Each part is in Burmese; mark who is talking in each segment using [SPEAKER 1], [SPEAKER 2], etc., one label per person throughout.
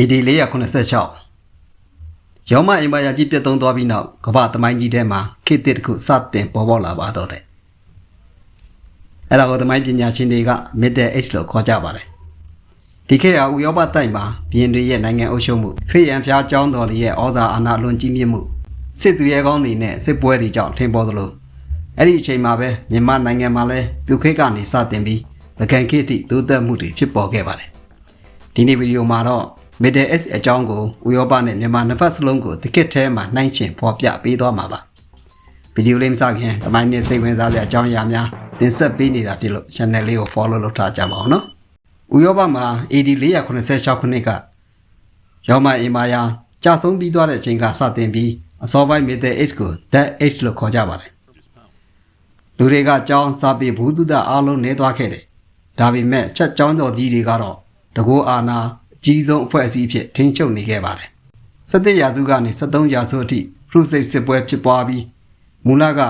[SPEAKER 1] AD 486ရောမအင်ပါယာကြီးပြတ်သုံးသွားပြီးနောက်ကမ္ဘာသမိုင်းကြီးထဲမှာခေတ်သစ်တစ်ခုစတင်ပေါ်ပေါက်လာပါတော့တယ်အဲ့ဒါကိုသမိုင်းပညာရှင်တွေက Middle Age လို့ခေါ်ကြပါတယ်ဒီခေတ်ဟာဥရောပတိုက်မှာဘီရင်တွေရဲ့နိုင်ငံအုပ်ချုပ်မှုခရစ်ယာန်ဖျားကျောင်းတော်တွေရဲ့ဩဇာအာဏာလွန်ကြီးမြင့်မှုစစ်သူရဲကောင်းတွေနဲ့စစ်ပွဲတွေကြောင့်ထင်ပေါ်သလိုအဲ့ဒီအချိန်မှာပဲမြန်မာနိုင်ငံမှာလည်းပြုခေတ်ကနေစတင်ပြီးဗကန်ခေတ်အထိတိုးတက်မှုတွေဖြစ်ပေါ်ခဲ့ပါတယ်ဒီနေ့ဗီဒီယိုမှာတော့ Middle East အကြောင်းကိုဥရောပနဲ့မြန်မာနှစ်ဖက်စလုံးကိုတစ်ခေတ်ထဲမှာနှိုင်းချင်ဖော်ပြပေးသွားမှာပါဗီဒီယိုလေးမစခင်တမိုင်းနဲ့စိတ်ဝင်စားစရာအကြောင်းအရာများတင်ဆက်ပေးနေတာဖြစ်လို့ channel လေးကို follow လုပ်ထားကြပါအောင်နော်ဥရောပမှာ AD 486ခုနှစ်ကရောမအင်မာယာကြာဆုံးပြီးသွားတဲ့အချိန်ကစတင်ပြီးအစောပိုင်း Middle East ကို Dead Age လို့ခေါ်ကြပါတယ်လူတွေကကြောင်းစာပေဘူးတုဒအားလုံးနေသွားခဲ့တယ်ဒါပေမဲ့ချက်ကြောင်းတော်ကြီးတွေကတော့တကောအာနာအ ကြီးဆုံးအဖွဲ့အစည်းဖြစ်ထိန်းချုပ်နေခဲ့ပါတယ်။17ရာစုကနေ73ရာစုအထိခရုစိတ်စစ်ပွဲဖြစ်ပွားပြီးမူလက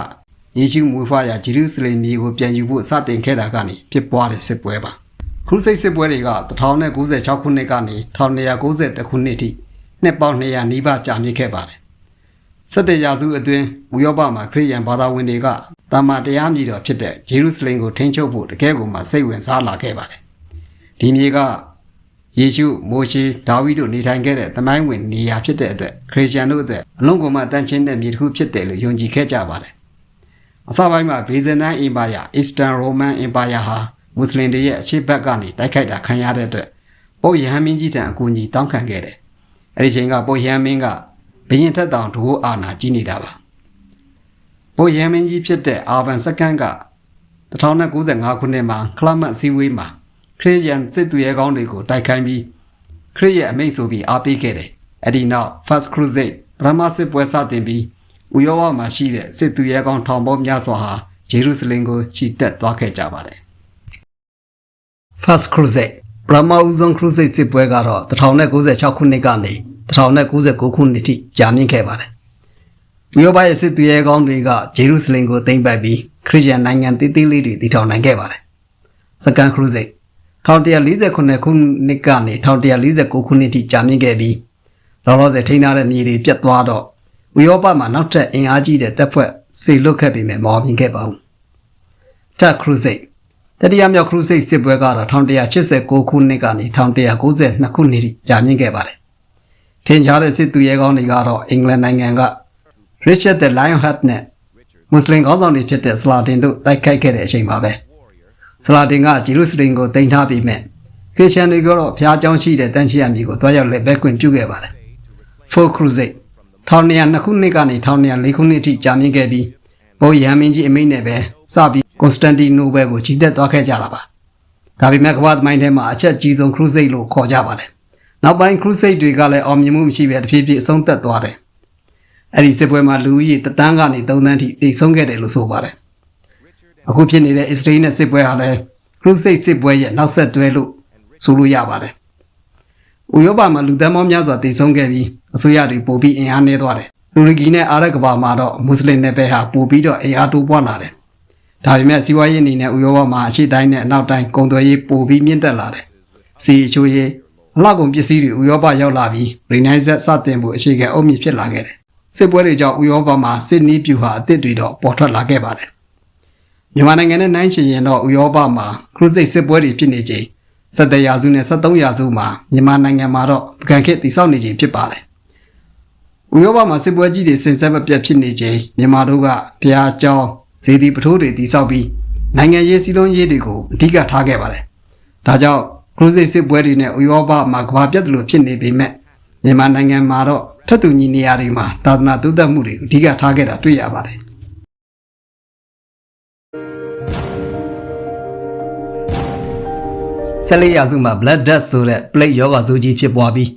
[SPEAKER 1] ယေရှုမွေးဖွားရာဂျေရုဆလင်မြေကိုပြန်ယူဖို့စတင်ခဲ့တာကနေဖြစ်ပွားတဲ့စစ်ပွဲပါ။ခရုစိတ်စစ်ပွဲတွေက1096ခုနှစ်ကနေ1291ခုနှစ်ထိနှစ်ပေါင်း200နီးပါးကြာမြင့်ခဲ့ပါတယ်။17ရာစုအတွင်းဥရောပမှာခရစ်ယာန်ဘာသာဝင်တွေကတာမန်တရားမြေတော်ဖြစ်တဲ့ဂျေရုဆလင်ကိုထိန်းချုပ်ဖို့တကယ်ကိုမှစိတ်ဝင်စားလာခဲ့ပါတယ်။ဒီမြေက ယေရှုမိုရှေဒါဝိတို့နေထိုင်ခဲ့တဲ့သမိုင်းဝင်နေရာဖြစ်တဲ့အတွက်ခရစ်ယာန်တို့အတွက်အလုံးကုန်မှတန်ချင်းတဲ့မြေတစ်ခုဖြစ်တယ်လို့ယုံကြည်ခဲ့ကြပါတယ်။အစပိုင်းမှာဘေဇန်နန်အင်ပါယာ Eastern Roman Empire ဟာမွတ်စလင်တွေရဲ့အခြေဘက်ကနေတိုက်ခိုက်တာခံရတဲ့အတွက်ပုပ်ယဟန်မင်းကြီးတံအကူအညီတောင်းခံခဲ့တယ်။အဲဒီချိန်ကပုပ်ယဟန်မင်းကဘရင်ထက်တောင်ဒိုးအာနာကြီးနေတာပါ။ပုပ်ယဟန်မင်းကြီးဖြစ်တဲ့အာဗန်စကန်က1095ခုနှစ်မှာခလမတ်စည်းဝေးမှာ ခရစ်ယာန်စစ်သူရဲကောင်းတွေကိုတိုက်ခိုင်းပြီးခရစ်ရဲ့အမိန့်ဆိုပြီးအားပေးခဲ့တယ်။အဲ့ဒီနောက် First Crusade ပထမစစ်ပွဲစတင်ပြီးဥရောပမှာရှိတဲ့စစ်သူရဲကောင်းထောင်ပေါင်းများစွာဟာဂျေရုဆလင်ကိုချီတက်သွားခဲ့ကြပါတယ်။ First Crusade ပထမဦးဆုံး Crusade စစ်ပွဲကတော့1096ခုနှစ်ကနေ1099ခုနှစ်ထိကြာမြင့်ခဲ့ပါတယ်။ဥရောပရဲ့စစ်သူရဲကောင်းတွေကဂျေရုဆလင်ကိုသိမ်းပိုက်ပြီးခရစ်ယာန်နိုင်ငံတည်တည်လေးတွေတည်ထောင်နိုင်ခဲ့ပါတယ်။ Second Crusade 1148ခုနှစ်ကနေ1149ခုနှစ်ထိကြာမြင့်ခဲ့ပြီးလောလောဆယ်ထိန်းထားတဲ့မြေတွေပြတ်သွားတော့ဥရောပမှာနောက်ထပ်အင်အားကြီးတဲ့တပ်ဖွဲ့စေလွတ်ခဲ့ပြီးမြင်မော်မြင်ခဲ့ပါဘူး။တက်ခရုစိတ်တတိယမြောက်ခရုစိတ်စစ်ပွဲကတော့1189ခုနှစ်ကနေ1192ခုနှစ်ထိကြာမြင့်ခဲ့ပါတယ်။ထင်ရှားတဲ့စစ်သူရဲကောင်းတွေကတော့အင်္ဂလန်နိုင်ငံက Richard the Lionheart နဲ့မွတ်စလင်ခေါင်းဆောင်တွေဖြစ်တဲ့ဆလာတင်တို့တိုက်ခိုက်ခဲ့တဲ့အချိန်ပါပဲ။ ဆလာတင်ကဂျေရုဆလင်ကိုတင်ထားပြီးမဲ့ခရစ်ယာန်တွေကတော့ဘုရားကျောင်းရှိတဲ့တန်ချီယာမြို့ကိုသွားရောက်လက်ပဲခွင့်ပြုခဲ့ပါတယ်4 crusade 1202ခုနှစ်ကနေ1204ခုနှစ်အထိကြာမြင့်ခဲ့ပြီးဘုရားရဟန်းမင်းကြီးအမိန့်နဲ့ပဲစပြီးကွန်စတန်တီနိုပယ်ကိုကြီးသက်သွားခဲ့ကြတာပါဒါပေမဲ့ကမ္ဘာသမိုင်းထဲမှာအချက်ကြီးဆုံး crusade လို့ခေါ်ကြပါတယ်နောက်ပိုင်း crusade တွေကလည်းအောင်မြင်မှုမရှိဘဲတဖြည်းဖြည်းအဆုံးသတ်သွားတယ်အဲ့ဒီစစ်ပွဲမှာလူဦးရေတသန်းကနေ3သန်းထိတိတ်ဆုံးခဲ့တယ်လို့ဆိုပါတယ်။ အခုဖြစ်နေတဲ့အစ္စရေးနဲ့စစ်ပွဲဟာလည်းခရုစိတ်စစ်ပွဲရဲ့နောက်ဆက်တွဲလို့ဆိုလို့ရပါတယ်။ဥရောပမှာလူသန်းပေါင်းများစွာတည်ဆုံခဲ့ပြီးအစိုးရတွေပိုပြီးအင်အားနည်းသွားတယ်။တူရကီနဲ့အာရပ်ကမ္ဘာမှာတော့မွတ်စလင်နယ်ပယ်ဟာပိုပြီးတော့အင်အားတိုးပွားလာတယ်။ဒါပေမဲ့စီးပွားရေးအနေနဲ့ဥရောပမှာအရှိတိုင်းနဲ့အနောက်တိုင်းကုန်သွယ်ရေးပိုပြီးမြင့်တက်လာတယ်။စီအချိုးရေးအလောက်ကုန်ပစ္စည်းတွေဥရောပရောက်လာပြီးရိနိုင်ဆက်စတင်ဖို့အခြေခံအုတ်မြစ်ဖြစ်လာခဲ့တယ်။စစ်ပွဲတွေကြောင့်ဥရောပမှာစစ်နီးပြူဟာအသစ်တွေတော့ပေါ်ထွက်လာခဲ့ပါတယ်။ မြန်မာနိုင်ငံနဲ့နိုင်ချင်ရင်တော့ဥရောပမှာခရုစိတ်စစ်ပွဲတွေဖြစ်နေချိန်17ရာစုနဲ့73ရာစုမှာမြန်မာနိုင်ငံမှာတော့ပကံခေတ်တည်ဆောက်နေချိန်ဖြစ်ပါတယ်။ဥရောပမှာစစ်ပွဲကြီးတွေဆင်ဆက်မပြတ်ဖြစ်နေချိန်မြန်မာတို့ကဘုရားကျောင်းဇေဒီပထိုးတွေတည်ဆောက်ပြီးနိုင်ငံရေးစီးလုံးရေးတွေကိုအဓိကထားခဲ့ပါတယ်။ဒါကြောင့်ခရုစိတ်စစ်ပွဲတွေနဲ့ဥရောပမှာကမ္ဘာပြတ်တယ်လို့ဖြစ်နေပေမဲ့မြန်မာနိုင်ငံမှာတော့ထပ်တူညီနေရာတွေမှာသာသနာတုဒ္ဒမှုတွေကိုအဓိကထားခဲ့တာတွေ့ရပါတယ်။ 14ရာစုမှာ Blood Death ဆိုတဲ့ plague ရောဂါဆိုးကြီးဖြစ်ပွားပြီး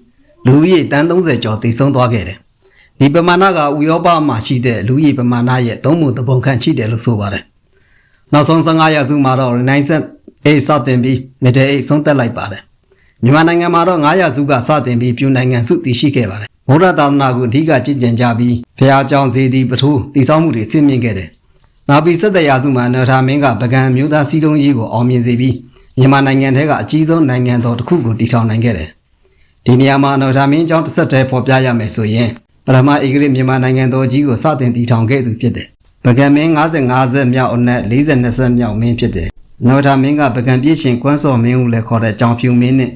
[SPEAKER 1] လူဦးရေတန်း30ကျော်သေဆုံးသွားခဲ့တယ်။ဒီပမာဏကဥရောပမှာရှိတဲ့လူဦးရေပမာဏရဲ့သုံးပုံတစ်ပုံခန့်ရှိတယ်လို့ဆိုပါတယ်။နောက်ဆုံး15ရာစုမှာတော့ Renaissance Age စတင်ပြီး Middle Age ဆုံးသက်လိုက်ပါတယ်။မြန်မာနိုင်ငံမှာတော့9ရာစုကစတင်ပြီးပြူနိုင်ငံစုတည်ရှိခဲ့ပါတယ်။ဗုဒ္ဓသာသနာကိုအဓိကကျင့်ကြံကြပြီးဘုရားကျောင်းဇေဒီပထိုးတည်ဆောက်မှုတွေဆင့်မြင့်ခဲ့တယ်။နောက်ပြီး17ရာစုမှာနော်ထာမင်းကပကံမျိုးသားစီးလုံးရေးကိုအောင်မြင်စေပြီး မြန်မာနိုင်ငံထဲကအကြီးဆုံးနိုင်ငံတော်တစ်ခုကိုတည်ထောင်နိုင်ခဲ့တယ်။ဒီနေရာမှာနော်ဒါမင်းအကြောင်းတစ်ဆက်တည်းပေါ်ပြရမယ်ဆိုရင်ပထမဧကရာမြန်မာနိုင်ငံတော်ကြီးကိုစတင်တည်ထောင်ခဲ့သူဖြစ်တယ်ပကံမင်း50 50မြောက်အနက်40 20မြောက်မင်းဖြစ်တယ်နော်ဒါမင်းကပကံပြည့်ရှင်ကွမ်းစော်မင်းဦးလည်းခေါ်တဲ့ကြောင်ဖြူမင်းနဲ့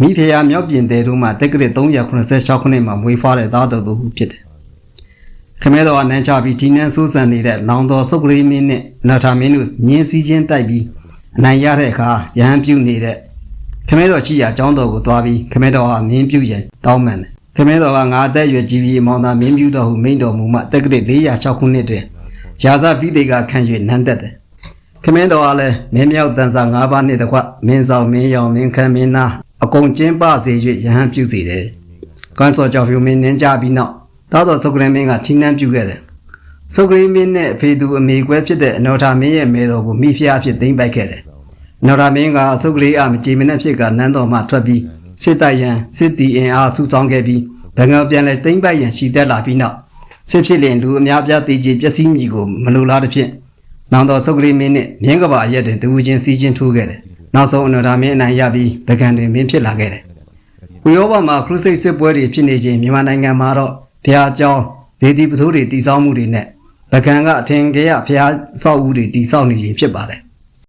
[SPEAKER 1] မိဖုရားမြောက်ပြင်တဲတို့မှတက္ကရာ386ခုနှစ်မှာမွေးဖွားတဲ့သားတော်သူဖြစ်တယ်ခမဲတော်ကနန်းချပြီးဒီနန်းဆိုးဆန်နေတဲ့လောင်တော်စုတ်ကလေးမင်းနဲ့နော်ဒါမင်းတို့ညင်းစည်းချင်းတိုက်ပြီး အနိုင်ရတဲ့အခါရဟန်းပြုနေတဲ့ခမဲတော်ရှိရာအကြောင်းတော်ကိုသွားပြီးခမဲတော်ဟာမင်းပြုရန်တောင်းပန်တယ်ခမဲတော်ကငါအသက်အရွယ်ကြီးပြီးအမောင်သာမင်းပြုတော်ဟုမိန့်တော်မူမှတက္ကရာ406ခုနှစ်တွင်ရာဇပိသေကခံ၍နန်းသက်တယ်ခမဲတော်ကလည်းမင်းမြောက်တန်စာ၅ပါးနှင့်တကွမင်းဆောင်မင်းရောင်မင်းခမ်းမင်းသားအကုန်ကျင်းပစေ၍ယဟန်ပြုစေတယ်။ကွမ်းစောကြောင့်ဖြူမင်းနင်းကြပြီးနောက်သောတော်ဆုကရမင်းကထိနှန်းပြုခဲ့တယ်။ ဆုကရမင်းနဲ့အဖေသူအမေကွဲဖြစ်တဲ့အနောထာမင်းရဲ့မေတော်ကိုမိဖုရားဖြစ်သိမ့်ပိုက်ခဲ့တယ်။နော်ရာမင်းကအဆုတ်ကလေးအမကြည်မနဲ့ဖြစ်ကနန်းတော်မှထွက်ပြီးစစ်တိုက်ရန်စစ်တီအင်အားစုဆောင်းခဲ့ပြီးဘင်္ဂါပြန်လဲတိမ့်ပိုက်ရန်ရှိသက်လာပြီးနောက်စစ်ဖြစ်လင်လူအများပြားတည်ကြည်ပျက်စီးမိကိုမလိုလားတဲ့ဖြင့်နောင်တော်ဆုတ်ကလေးမင်းနဲ့မြင်းကပါအရက်တွင်တူချင်းစီးချင်းထိုးခဲ့တယ်။နောက်ဆုံးအနော်ရာမင်းအနိုင်ရပြီးဗကန်တွင်မင်းဖြစ်လာခဲ့တယ်။ဝီယောဘမှာခရုစိတ်စစ်ပွဲတွေဖြစ်နေခြင်းမြန်မာနိုင်ငံမှာတော့ဘုရားကျောင်းဇေဒီပထိုးတွေတည်ဆောက်မှုတွေနဲ့ ဗကန်ကအထင်ကြီးဘုရားဆောက်ဦးတွေတည်ဆောက်နေခြင်းဖြစ်ပါတယ်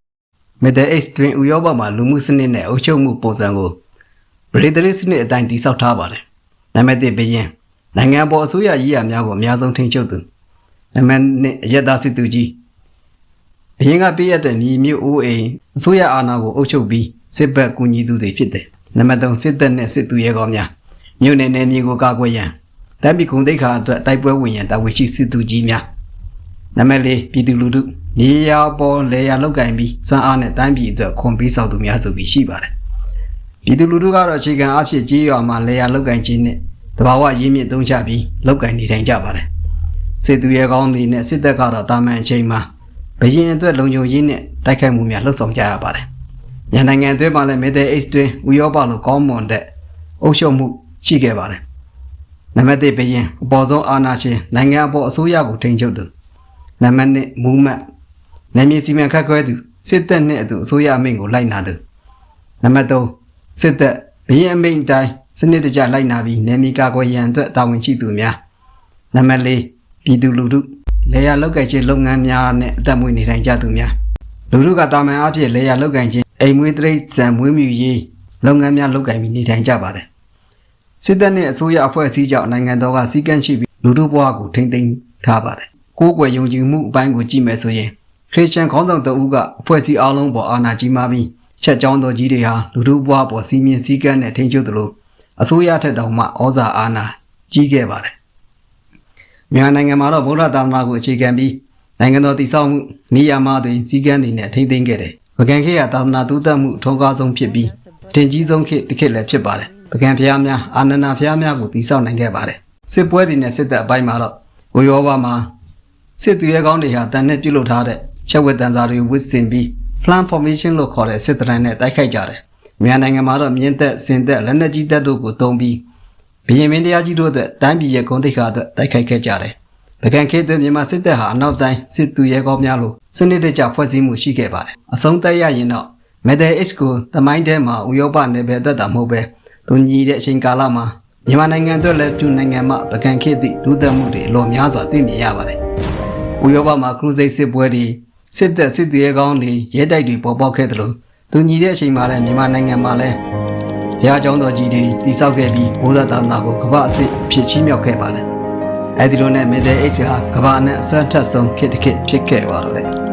[SPEAKER 1] ။ Middle Age တွင်ဥရောပမှာလူမှုစနစ်နဲ့အုပ်ချုပ်မှုပုံစံကိုဗရေဒရစ်စနစ်အတိုင်းတည်ဆောက်ထားပါတယ်။နံပါတ်1ဘရင်နိုင်ငံပေါ်အစိုးရရေးရာများကိုအများဆုံးထိန်းချုပ်သူနံပါတ်2အယက်သားစစ်သူကြီးဘရင်ကပေးရတဲ့မြေမြို့အိုးအိမ်အစိုးရအာဏာကိုအုပ်ချုပ်ပြီးစစ်ဘက်ကူညီသူတွေဖြစ်တယ်။နံပါတ်3စစ်တပ်နဲ့စစ်သူရဲကောင်းများမြို့နယ်နယ်မြေကိုကာကွယ်ရန်တမ်းပြည်ကုံတိတ်ခါအတွက်တိုက်ပွဲဝင်ရန်တာဝန်ရှိစစ်သူကြီးများ နံပါတ်၄ပြည်သူလူထုမြေယာပေါ်လေယာလောက်ကင်ပြီးစွမ်းအားနဲ့တိုင်းပြည်အတွက်ခွန်ပေးဆောင်သူများဆိုပြီးရှိပါတယ်။ပြည်သူလူထုကတော့အခြေခံအဖြစ်ကြီးရွာမှာလေယာလောက်ကင်ခြင်းနဲ့တဘာဝရင်းမြစ်သုံးချပြီးလောက်ကင်နေထိုင်ကြပါတယ်။စစ်သူရဲကောင်းတွေနဲ့စစ်တပ်ကတော့တာမန်အချိန်မှာဘရင်အတွက်လုံခြုံရေးနဲ့တိုက်ခိုက်မှုများလှုပ်ဆောင်ကြရပါတယ်။ညနိုင်ငံအတွင်းမှာလည်း Middle Age တွင်ဥရောပလိုကောင်းမွန်တဲ့အုပ်ချုပ်မှုရှိခဲ့ပါတယ်။နံပါတ်1ဘရင်အပေါ်ဆုံးအာဏာရှင်နိုင်ငံအပေါ်အစိုးရကိုထိန်းချုပ်သူ နံပါတ်1မူးမတ်နာမည်စီမံခန့်ခွဲသူစစ်တပ်နဲ့အတူအစိုးရအမိန့်ကိုလိုက်နာသူနံပါတ်3စစ်တပ်ဘရင်အမိန့်အတိုင်းစနစ်တကျလိုက်နာပြီးနယ်မြေကာကွယ်ရန်အတွက်တာဝန်ရှိသူများနံပါတ်4ပြည်သူလူထုလေယာလောက်ကင်ခြင်းလုပ်ငန်းများနဲ့အသက်မွေးနေထိုင်ကြသူများလူထုကတာမန်အဖြစ်လေယာလောက်ကင်ခြင်းအိမ်မွေးတိရစ္ဆာန်မွေးမြူရေးလုပ်ငန်းများလုပ်ကင်ပြီးနေထိုင်ကြပါတယ်စစ်တပ်နဲ့အစိုးရအဖွဲ့အစည်းကြောင့်နိုင်ငံတော်ကစီကန့်ရှိပြီးလူထုဘဝကိုထိမ့်သိမ်းထားပါတယ် ကိုယ်ွယ်ယုံကြည်မှုအပိုင်းကိုကြည့်မယ်ဆိုရင်ခရစ်ယာန်ခေါင်းဆောင်တအုပ်ကအဖွဲ့အစည်းအလုံးပေါ်အာဏာကြီးမားပြီးချက်ကြောင်းတော်ကြီးတွေဟာလူထုဘဝပေါ်စီးမြင်စည်းကမ်းနဲ့ထိန်းချုပ်သလိုအစိုးရထက်တောင်မှဩဇာအာဏာကြီးခဲ့ပါတယ်။မြန်မာနိုင်ငံမှာတော့ဗုဒ္ဓသာသနာကိုအခြေခံပြီးနိုင်ငံတော်တည်ဆောက်မှုနေရာမှာတွင်စည်းကမ်းတွေနဲ့ထိန်းသိမ်းခဲ့တယ်။ဗကံခေတ်ကသာသနာတူးတက်မှုအထောကားဆုံးဖြစ်ပြီးတင်ကြီးဆုံးခေတ်တစ်ခေတ်လည်းဖြစ်ပါတယ်။ဗကံဖျားများအာနန္ဒဖျားများကိုတည်ဆောက်နိုင်ခဲ့ပါတယ်။စစ်ပွဲတွေနဲ့စစ်တပ်အပိုင်းမှာတော့ဝေယောဘမှာ စစ်သူရဲကောင်းတွေဟာတန်နဲ့ပြုတ်လုပ်ထားတဲ့ချက်ဝက်တန်စာတွေဝစ်စင်ပြီး flan formation လို့ခေါ်တဲ့စစ်တရန်နဲ့တိုက်ခိုက်ကြတယ်။မြန်မာနိုင်ငံမှာတော့မြင်းသက်စင်သက်လက်နက်ကြီးတပ်တို့ကိုတုံးပြီးဘရင်မင်းတရားကြီးတို့အတွက်တိုင်းပြည်ရဲ့ဂုဏ်သိက္ခာအတွက်တိုက်ခိုက်ခဲ့ကြတယ်။ဗကန်ခေတ်တွင်မြန်မာစစ်တပ်ဟာအနောက်တိုင်းစစ်သူရဲကောင်းများလို့စနစ်တကျဖွဲ့စည်းမှုရှိခဲ့ပါတယ်။အဆုံးသက်ရရင်တော့ Metal X ကိုတမိုင်းထဲမှာဥရောပနယ်ပယ်အတွက်တာမဟုတ်ပဲသူညီတဲ့အချိန်ကာလမှာမြန်မာနိုင်ငံအတွက်လည်းပြုနိုင်ငံမှာဗကန်ခေတ်သည့်ဒုသက်မှုတွေအလောများစွာသိမြင်ရပါတယ်။ ဥရောပမှာခရုစိတ်စစ်ပွဲတွေစစ်တပ်စစ်သေးကောင်းတွေရဲတိုက်တွေပေါ်ပေါက်ခဲ့တယ်လို့သူညီတဲ့အချိန်မှာလည်းမြန်မာနိုင်ငံမှာလည်းဘုရားကျောင်းတော်ကြီးတွေတည်ဆောက်ခဲ့ပြီးဘုရားသာသနာကိုကမ္ဘာအစစ်ဖြစ်ချီးမြှောက်ခဲ့ပါတယ်။အဲဒီလိုနဲ့မေတ္တာအိတ်ဟာကမ္ဘာနဲ့အစွမ်းထက်ဆုံးခေတ်တစ်ခေတ်ဖြစ်ခဲ့ပါတော့တယ်။